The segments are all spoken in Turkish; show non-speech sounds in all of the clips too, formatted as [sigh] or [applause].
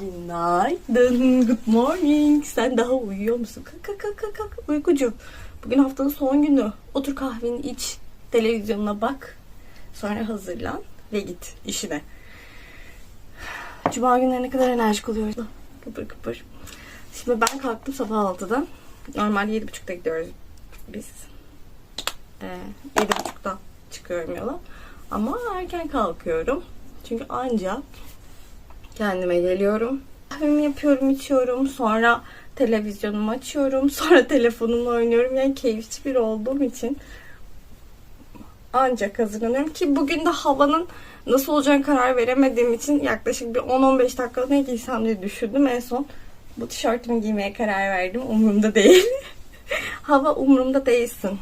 Günaydın, good morning. Sen daha uyuyor musun? Kalk kalk kalk kalk, uykucu. Bugün haftanın son günü. Otur kahveni iç, televizyonuna bak. Sonra hazırlan ve git işine. Cuma günleri ne kadar enerjik oluyoruz. Kıpır kıpır. Şimdi ben kalktım sabah 6'da. Normalde 7.30'da gidiyoruz biz. Ee, 7.30'da çıkıyorum yola. Ama erken kalkıyorum. Çünkü ancak kendime geliyorum. Kahvemi yapıyorum, içiyorum. Sonra televizyonumu açıyorum. [laughs] Sonra telefonumla oynuyorum. Yani keyifçi biri olduğum için ancak hazırlanıyorum ki bugün de havanın nasıl olacağını karar veremediğim için yaklaşık bir 10-15 dakika ne giysem diye düşündüm. En son bu tişörtümü giymeye karar verdim. Umurumda değil. [laughs] Hava umurumda değilsin.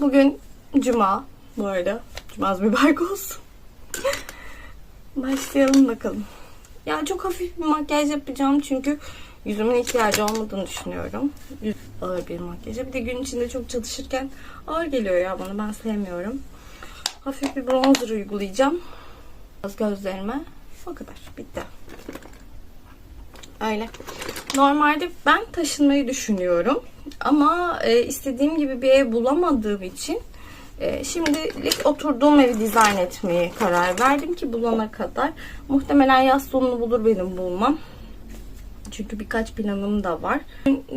Bugün cuma bu arada. Cumaz mübarek olsun. [laughs] Başlayalım bakalım. Ya çok hafif bir makyaj yapacağım çünkü yüzümün ihtiyacı olmadığını düşünüyorum. Yüz- Ağır bir makyaja. Bir de gün içinde çok çalışırken ağır geliyor ya bana. Ben sevmiyorum. Hafif bir bronzer uygulayacağım. Az gözlerime. O kadar. Bitti. Öyle. Normalde ben taşınmayı düşünüyorum. Ama e, istediğim gibi bir ev bulamadığım için e, şimdilik oturduğum evi dizayn etmeye karar verdim ki bulana kadar. Muhtemelen yaz sonunu bulur benim bulmam. Çünkü birkaç planım da var.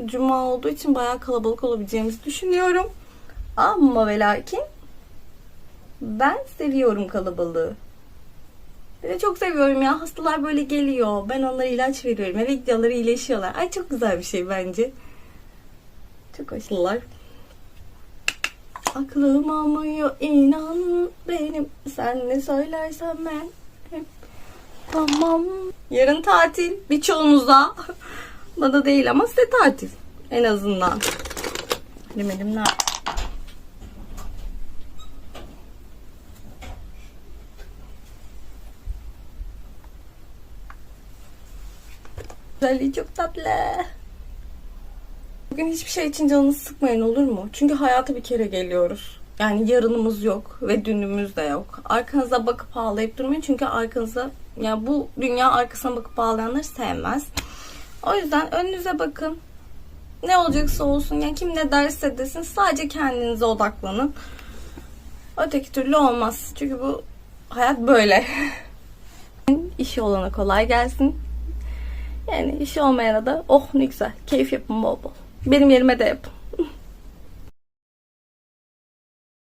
Cuma olduğu için bayağı kalabalık olabileceğimizi düşünüyorum. Ama ve lakin ben seviyorum kalabalığı. De çok seviyorum ya. Hastalar böyle geliyor. Ben onlara ilaç veriyorum. Eve gidiyorlar iyileşiyorlar. Ay çok güzel bir şey bence. Çok hoşlar. Aklım almıyor inan benim. Sen ne söylersen ben hep tamam. Yarın tatil birçoğunuza. [laughs] Bana değil ama size tatil. En azından. Bilemedim ne Güzelliği çok tatlı. Bugün hiçbir şey için canınızı sıkmayın olur mu? Çünkü hayata bir kere geliyoruz. Yani yarınımız yok ve dünümüz de yok. Arkanıza bakıp ağlayıp durmayın çünkü arkanıza yani bu dünya arkasına bakıp ağlayanları sevmez. O yüzden önünüze bakın. Ne olacaksa olsun yani kim ne derse desin sadece kendinize odaklanın. Öteki türlü olmaz. Çünkü bu hayat böyle. [laughs] İşi olana kolay gelsin. Yani işi olmayana da oh ne güzel. Keyif yapın bol bol. Benim yerime de yapın.